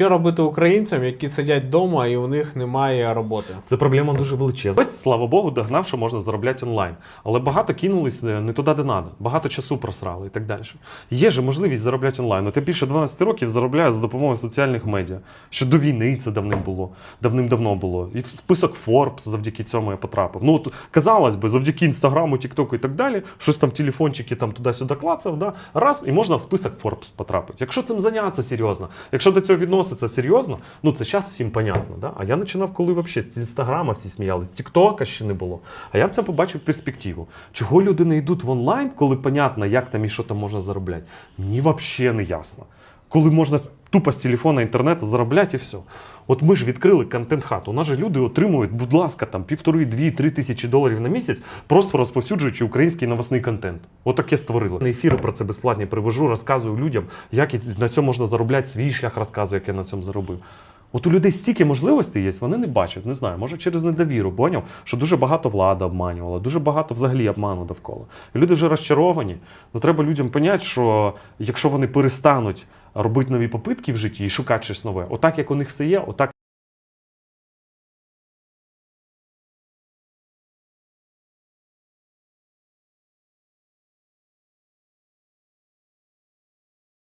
Що робити українцям, які сидять вдома і у них немає роботи? Це проблема дуже величезна. Ось, слава Богу, догнав, що можна заробляти онлайн. Але багато кинулись е, не туди, де треба. Багато часу просрали і так далі. Є же можливість заробляти онлайн. От я більше 12 років заробляю за допомогою соціальних медіа. Ще до війни це давним було, давним-давно було. І список Forbes завдяки цьому я потрапив. Ну, от, казалось би, завдяки інстаграму, Тіктоку і так далі, щось там телефончики там туди-сюди клацав, да? раз, і можна в список Forbes потрапити. Якщо цим зайнятися серйозно, якщо до цього відноситься серйозно, ну це зараз всім понятно. Да? А я починав, коли взагалі з інстаграма всі сміялись, з Тіктока ще не було. А я в це побачив перспективу. Чого люди не йдуть в онлайн, коли понятно, як там і що там можна заробляти? Мені взагалі не ясно. Коли можна тупо з телефона інтернету заробляти і все. От ми ж відкрили контент-хату. У нас же люди отримують, будь ласка, там півтори, дві, три тисячі доларів на місяць, просто розповсюджуючи український новосний контент. Отаке створили. На ефіри про це безплатні привожу, розказую людям, як на цьому можна заробляти, свій шлях розказую, як я на цьому заробив. От у людей стільки можливостей є, вони не бачать, не знаю, може через недовіру, поняв, що дуже багато влада обманювала, дуже багато взагалі обману довкола. І люди вже розчаровані. Ну треба людям поняти, що якщо вони перестануть робити нові попитки в житті і шукати щось нове, отак як у них все є, отак